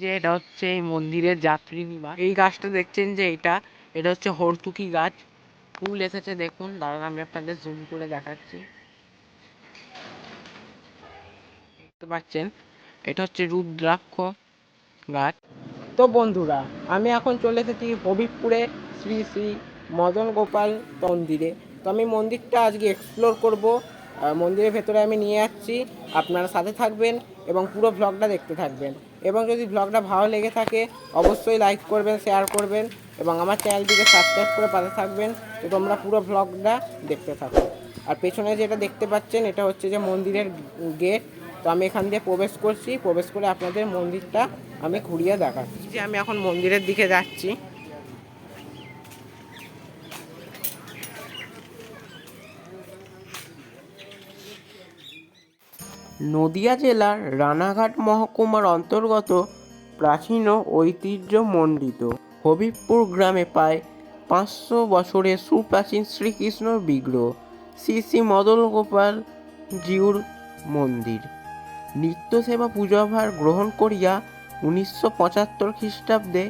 যে এটা হচ্ছে এই মন্দিরের যাত্রী নিবাস এই গাছটা দেখছেন যে এটা এটা হচ্ছে হরতুকি গাছ। ফুল এসেছে দেখুন, দাঁড়ান আমি আপনাদের জুম করে দেখাচ্ছি। দেখতে পাচ্ছেন, এটা হচ্ছে রুদ্রাক্ষ গাছ। তো বন্ধুরা, আমি এখন চলে এসেছি হবিবপুরে শ্রী শ্রী মদন গোপাল মন্দিরে। তো আমি মন্দিরটা আজকে এক্সপ্লোর করব। মন্দিরের ভেতরে আমি নিয়ে যাচ্ছি আপনারা সাথে থাকবেন এবং পুরো ব্লগটা দেখতে থাকবেন। এবং যদি ব্লগটা ভালো লেগে থাকে, অবশ্যই লাইক করবেন শেয়ার করবেন এবং আমার চ্যানেলটিকে সাবস্ক্রাইব করে পাতে থাকবেন তো তোমরা পুরো ব্লগটা দেখতে থাকো। আর পেছনে যেটা দেখতে পাচ্ছেন, এটা হচ্ছে যে মন্দিরের গেট তো আমি এখান দিয়ে প্রবেশ করছি, প্রবেশ করে আপনাদের মন্দিরটা আমি ঘুরিয়ে দেখাচ্ছি। যে আমি এখন মন্দিরের দিকে যাচ্ছি। নদিয়া জেলার রানাঘাট মহকুমার অন্তর্গত প্রাচীন ও ঐতিহ্যমণ্ডিত হবিবপুর গ্রামে প্রায় পাঁচশো বছরের সুপ্রাচীন শ্রীকৃষ্ণর বিগ্রহ শ্রী শ্রী মদন গোপাল জিউর মন্দির। নিত্য সেবা পূজাভার গ্রহণ করিয়া উনিশশো পঁচাত্তর খ্রিস্টাব্দে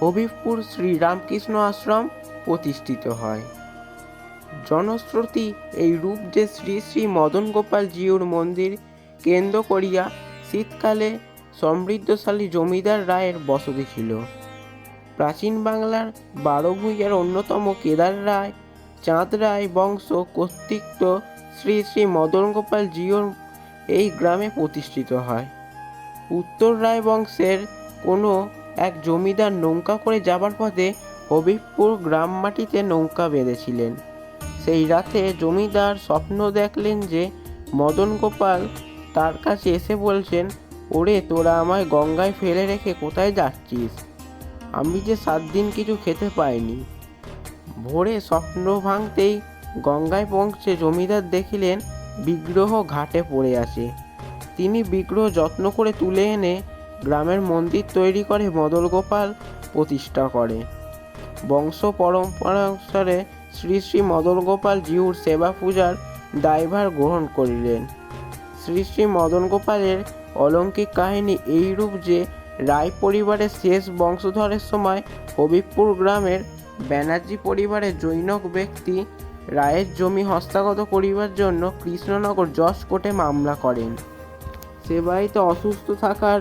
হবিবপুর শ্রী রামকৃষ্ণ আশ্রম প্রতিষ্ঠিত হয়। জনশ্রুতি এই রূপ যে শ্রী শ্রী মদন গোপাল জিউর মন্দির কেন্দ্র করিয়া শীতকালে সমৃদ্ধশালী জমিদার রায়ের বসতি ছিল। প্রাচীন বাংলার বারো ভূঁইয়ার অন্যতম কেদার রায়, চাঁদ রায় বংশ কর্তৃক শ্রী শ্রী মদন গোপাল জিওর এই গ্রামে প্রতিষ্ঠিত হয়। উত্তর রায় বংশের কোনো এক জমিদার নৌকা করে যাবার পথে হবিবপুর গ্রাম মাটিতে নৌকা বেঁধেছিলেন। সেই রাতে জমিদার স্বপ্ন দেখলেন যে মদন গোপাল তার কাছে এসে বলছেন, ওরে, তোরা আমায় গঙ্গায় ফেলে রেখে কোথায় যাচ্ছিস? আমি যে সাত দিন কিছু খেতে পাইনি। ভোরে স্বপ্ন ভাঙতেই গঙ্গায় পৌঁছে জমিদার দেখিলেন বিগ্রহ ঘাটে পড়ে আছে। তিনি বিগ্রহ যত্ন করে তুলে এনে গ্রামের মন্দির তৈরি করে মদন গোপাল প্রতিষ্ঠা করে। বংশ পরম্পরা অনুসারে শ্রী শ্রী মদন গোপাল জিউর সেবা পূজার দায়ভার গ্রহণ করিলেন। শ্রী শ্রী মদন গোপালের অলৌকিক কাহিনী এইরূপ যে, রায় পরিবারের শেষ বংশধরের সময় হবিবপুর গ্রামের ব্যানার্জি পরিবারের জৈনক ব্যক্তি রায়ের জমি হস্তগত করিবার জন্য কৃষ্ণনগর যশ কোর্টে মামলা করেন। সে অসুস্থ থাকার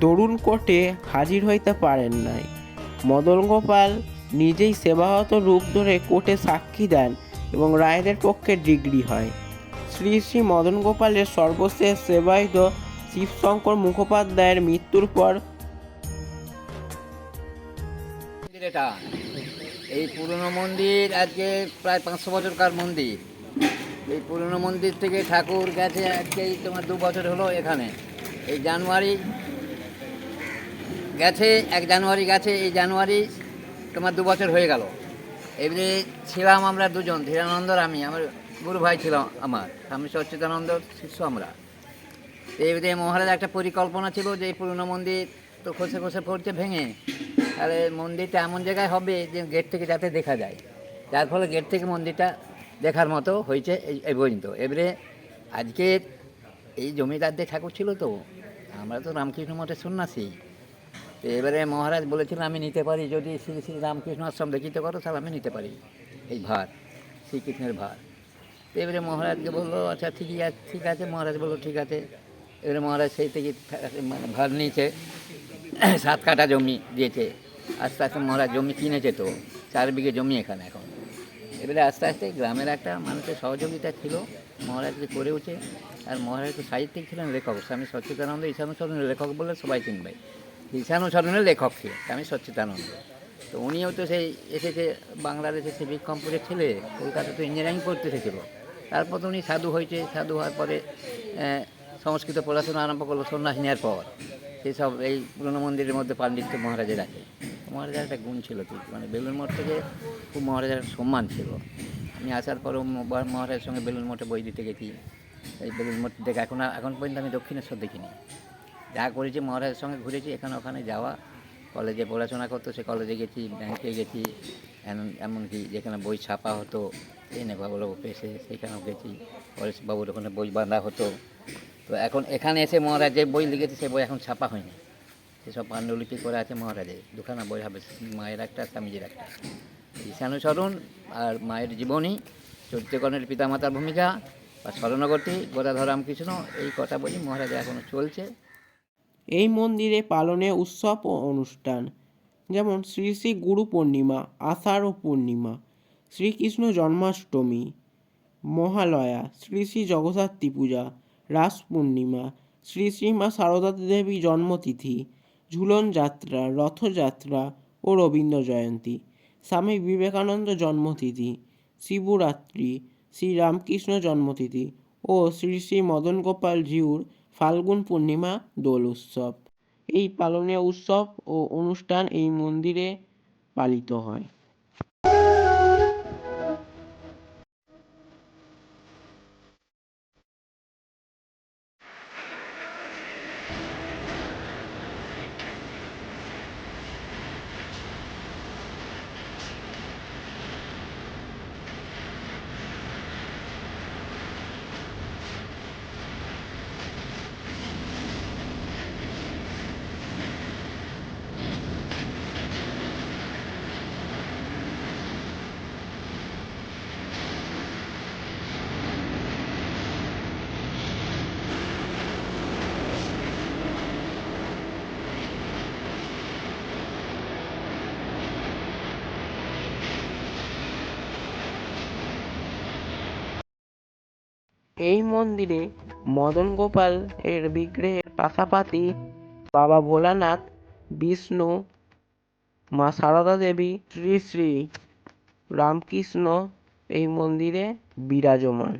তরুণ কোর্টে হাজির হইতে পারেন নাই। মদন গোপাল নিজেই সেবাহত রূপ ধরে কোর্টে সাক্ষী দেন এবং রায়দের পক্ষে ডিগ্রি হয়। শ্রী শ্রী মদন গোপালের সর্বশেষ সেবায়িত শিবশঙ্কর মুখোপাধ্যায়ের মৃত্যুর পর এটা। এই পুরনো মন্দির আজকে প্রায় পাঁচশো বছরকার মন্দির। এই পুরনো মন্দির থেকে ঠাকুর গেছে আজকে তোমার দু বছর হলো এখানে। এই জানুয়ারি গেছে, এক জানুয়ারি গেছে, এই জানুয়ারি তোমার দু বছর হয়ে গেল। এবারে ছিলাম আমরা দুজন, ধীরানন্দ আর আমি। আমার গুরু ভাই ছিল আমার, স্বামী সচ্চিদানন্দ, শিষ্য আমরা। এবারে মহারাজ একটা পরিকল্পনা ছিল যে এই পুরনো মন্দির তো খসে খসে পড়ছে ভেঙে, তাহলে মন্দিরটা এমন জায়গায় হবে যে গেট থেকে যাতে দেখা যায়। যার ফলে গেট থেকে মন্দিরটা দেখার মতো হয়েছে এই এই পর্যন্ত। এবারে আজকে এই জমিদারদের ঠাকুর ছিল তো, আমরা তো রামকৃষ্ণ মঠে সন্ন্যাসী। তো এবারে মহারাজ বলেছিলেন আমি নিতে পারি, যদি শ্রী শ্রী রামকৃষ্ণ আশ্রম দেখিতে করো, তাহলে আমি নিতে পারি। এই ভার, শ্রীকৃষ্ণের ভার। তো এবারে মহারাজকে বলল আচ্ছা ঠিকই আছে, ঠিক আছে। মহারাজ বলল, ঠিক আছে। এবারে মহারাজ সেই থেকে মানে ভার নিয়েছে, সাত কাঠা জমি দিয়েছে। আস্তে আস্তে মহারাজ জমি কিনেছে তো, চার বিঘে জমি এখানে এখন। এবারে আস্তে আস্তে গ্রামের একটা মানুষের সহযোগিতা ছিল, মহারাজকে করে উঠে। আর মহারাজ তো সাহিত্যিক ছিলেন, লেখক। স্বামী সচ্চিদানন্দ ঈশানুসরণের লেখক বলে সবাই চিনবে। ঈশানুসরণের লেখক ছিল স্বামী সচ্চিদানন্দ। তো উনিও তো সেই এসেছে বাংলাদেশে সিভিক বিক্রমপুরে ছেলে কলকাতা তো ইঞ্জিনিয়ারিং পড়তে এসেছিল। তারপর তো উনি সাধু হয়েছে, সাধু হওয়ার পরে সংস্কৃত পড়াশোনা আরম্ভ করল সন্ন্যাস নেওয়ার পর। সেসব এই পুরনো মন্দিরের মধ্যে পাণ্ডিত্য মহারাজের আছে। মহারাজার একটা গুণ ছিল কি মানে বেলুন মঠ থেকে খুব মহারাজার সম্মান ছিল। আমি আসার পরও মহারাজের সঙ্গে বেলুন মঠে বই দিতে গেছি। এই বেলুন মঠ দেখে, এখন এখন পর্যন্ত আমি দক্ষিণেশ্বর দেখিনি। যা করেছি মহারাজের সঙ্গে ঘুরেছি, এখানে ওখানে যাওয়া। কলেজে পড়াশোনা করতো, সে কলেজে গেছি, ব্যাংকে গেছি। এমন- এমনকি যেখানে বই ছাপা হতো, এই নেভাগুলো অফিসে সেখানেও গেছি। পরেশ বাবুর ওখানে বই বাঁধা হতো। তো এখন এখানে এসে মহারাজ যে বই লিখেছে, সে বই এখন ছাপা হয়নি। সেসব পাণ্ডুলিপি করে আছে মহারাজের, দুখানা বই হবে, মায়ের একটা স্বামীজির একটা ঈশানুসরণ আর মায়ের জীবনী, চরিত্রকরণের পিতামাতার ভূমিকা বা স্মরণগতি গোদাধর রামকৃষ্ণ, এই কথা বলি মহারাজা এখনও চলছে। এই মন্দিরে পালনে উৎসব ও অনুষ্ঠান। যেমন শ্রী শ্রী গুরু পূর্ণিমা, আষাঢ় পূর্ণিমা, শ্রীকৃষ্ণ জন্মাষ্টমী, মহালয়া, শ্রী শ্রী জগদ্ধাত্রী পূজা, রাস পূর্ণিমা, শ্রী শ্রী মা সারদা দেবী জন্মতিথি, ঝুলন যাত্রা, রথযাত্রা ও রবীন্দ্র জয়ন্তী, স্বামী বিবেকানন্দ জন্মতিথি, শিবরাত্রি, শ্রী রামকৃষ্ণ জন্মতিথি ও শ্রী শ্রী মদন গোপাল জিউর ফাল্গুন পূর্ণিমা দোল উৎসব। এই পালনীয় উৎসব ও অনুষ্ঠান এই মন্দিরে পালিত হয়। এই মন্দিরে মদন গোপাল এর বিগ্রহের পাশাপাশি বাবা ভোলানাথ, বিষ্ণু, মা সারদা দেবী, শ্রী শ্রী রামকৃষ্ণ এই মন্দিরে বিরাজমান।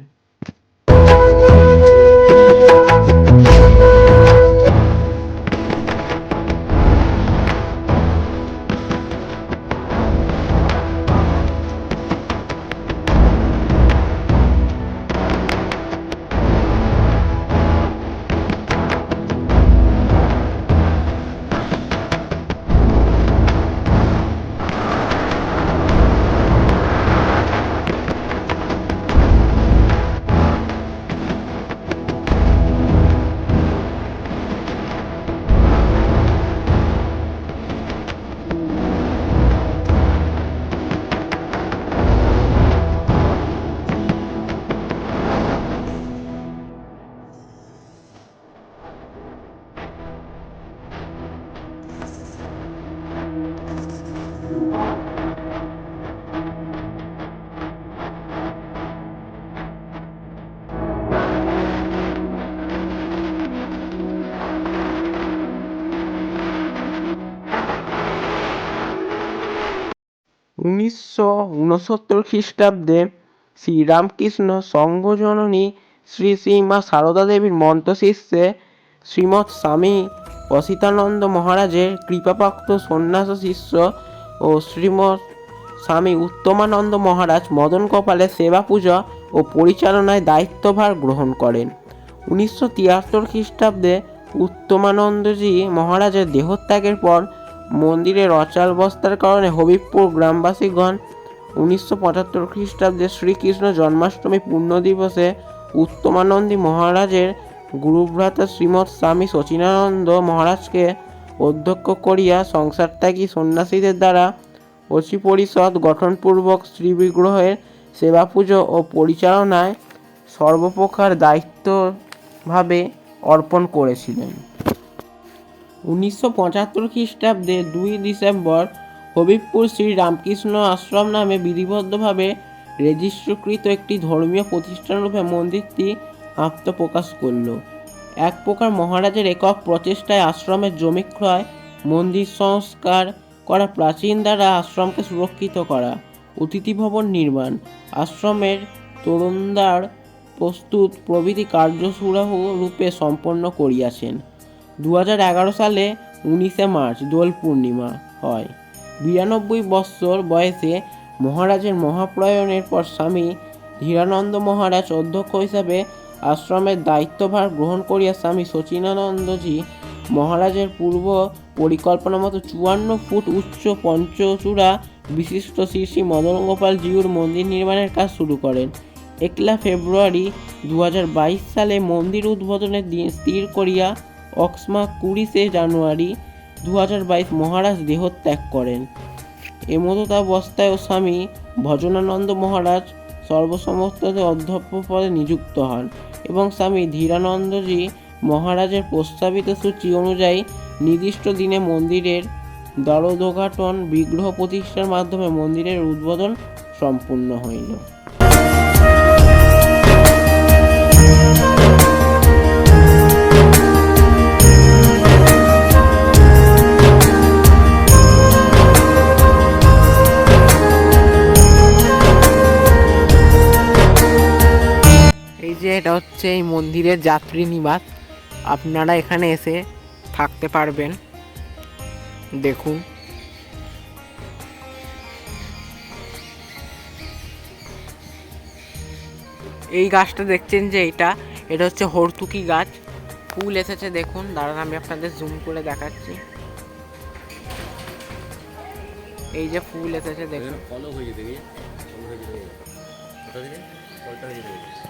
উনিশশো ঊনসত্তর খ্রিস্টাব্দে শ্রীরামকৃষ্ণ সংঘজননী শ্রী শ্রী মা সারদা দেবীর মন্ত্রশিষ্যে শ্রীমৎ স্বামী অসিতানন্দ মহারাজের কৃপাপ্রাপ্ত সন্ন্যাস শিষ্য ও শ্রীমৎ স্বামী উত্তমানন্দ মহারাজ মদন কপালের সেবা পূজা ও পরিচালনায় দায়িত্বভার গ্রহণ করেন। উনিশশো তিয়াত্তর খ্রিস্টাব্দে উত্তমানন্দজি মহারাজের দেহত্যাগের পর মন্দিরের অচলাবস্থার কারণে হবিবপুর গ্রামবাসীগণ উনিশশো পঁচাত্তর খ্রিস্টাব্দে শ্রীকৃষ্ণ জন্মাষ্টমী পূর্ণ দিবসে উত্তমানন্দী মহারাজের গুরুভ্রাতা শ্রীমৎ স্বামী সচিনানন্দ মহারাজকে অধ্যক্ষ করিয়া সংসার ত্যাগী সন্ন্যাসীদের দ্বারা অচি পরিষদ গঠনপূর্বক শ্রীবিগ্রহের সেবা পুজো ও পরিচালনায় সর্বপ্রকার দায়িত্বভাবে অর্পণ করেছিলেন। উনিশশো পঁচাত্তর খ্রিস্টাব্দে দুই ডিসেম্বর হবিবপুর শ্রী রামকৃষ্ণ আশ্রম নামে বিধিবদ্ধভাবে রেজিস্ট্রিকৃত একটি ধর্মীয় প্রতিষ্ঠানরূপে মন্দিরটি আত্মপ্রকাশ করল। এক প্রকার মহারাজের একক প্রচেষ্টায় আশ্রমের জমি ক্রয়, মন্দির সংস্কার করা, প্রাচীন দ্বারা আশ্রমকে সুরক্ষিত করা, অতিথি ভবন নির্মাণ, আশ্রমের তরুণদার প্রস্তুত প্রভৃতি কার্যসূরাহ রূপে সম্পন্ন করিয়াছেন। দু সালে উনিশে মার্চ দোল পূর্ণিমা হয়। বিরানব্বই বৎসর বয়সে মহারাজের মহাপ্রয়াণের পর স্বামী ধীরানন্দ মহারাজ অধ্যক্ষ হিসাবে আশ্রমের দায়িত্বভার গ্রহণ করিয়া স্বামী শচীনানন্দজি মহারাজের পূর্ব পরিকল্পনা মতো চুয়ান্ন ফুট উচ্চ পঞ্চচূড়া বিশিষ্ট শ্রী শ্রী মদন গোপাল জিউর মন্দির নির্মাণের কাজ শুরু করেন। একলা ফেব্রুয়ারি দু হাজার বাইশ সালে মন্দির উদ্বোধনের দিন স্থির করিয়া অক্সমা কুড়িশে জানুয়ারি দু হাজার বাইশ মহারাজ দেহত্যাগ করেন। এমতাবস্থায় স্বামী ভজনানন্দ মহারাজ সর্বসমস্ততে অধ্যক্ষ পদে নিযুক্ত হন এবং স্বামী ধীরানন্দজি মহারাজের প্রস্তাবিত সূচি অনুযায়ী নির্দিষ্ট দিনে মন্দিরের দ্বারোদ্ঘাটন বিগ্রহ প্রতিষ্ঠার মাধ্যমে মন্দিরের উদ্বোধন সম্পূর্ণ হইল। যে এটা হচ্ছে এই মন্দিরের যাত্রী নিবাস। আপনারা এখানে এসে থাকতে পারবেন। দেখুন। এই গাছটা দেখছেন যে এটা এটা হচ্ছে হরতুকি গাছ। ফুল এসেছে, দেখুন। দাঁড়ান, আমি আপনাদের জুম করে দেখাচ্ছি। এই যে ফুল এসেছে, দেখুন। ফলো হয়ে ফলো হয়ে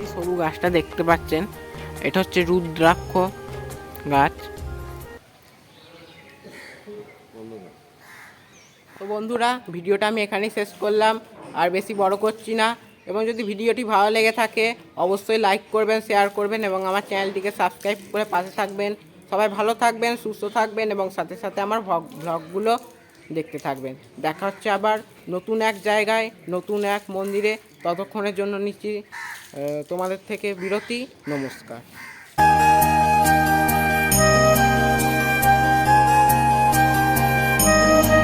এই সরু গাছটা দেখতে পাচ্ছেন, এটা হচ্ছে রুদ্রাক্ষ গাছ। তো বন্ধুরা, ভিডিওটা আমি এখানেই শেষ করলাম, আর বেশি বড় করছি না। এবং যদি ভিডিওটি ভালো লেগে থাকে, অবশ্যই লাইক করবেন শেয়ার করবেন, এবং আমার চ্যানেলটিকে সাবস্ক্রাইব করে পাশে থাকবেন। সবাই ভালো থাকবেন, সুস্থ থাকবেন, এবং সাথে সাথে আমার ভ্লগগুলো দেখতে থাকবেন। দেখা হচ্ছে আবার নতুন এক জায়গায়, নতুন এক মন্দিরে। ততক্ষণের জন্য নিচ্ছি তোমাদের থেকে বিরতি নমস্কার।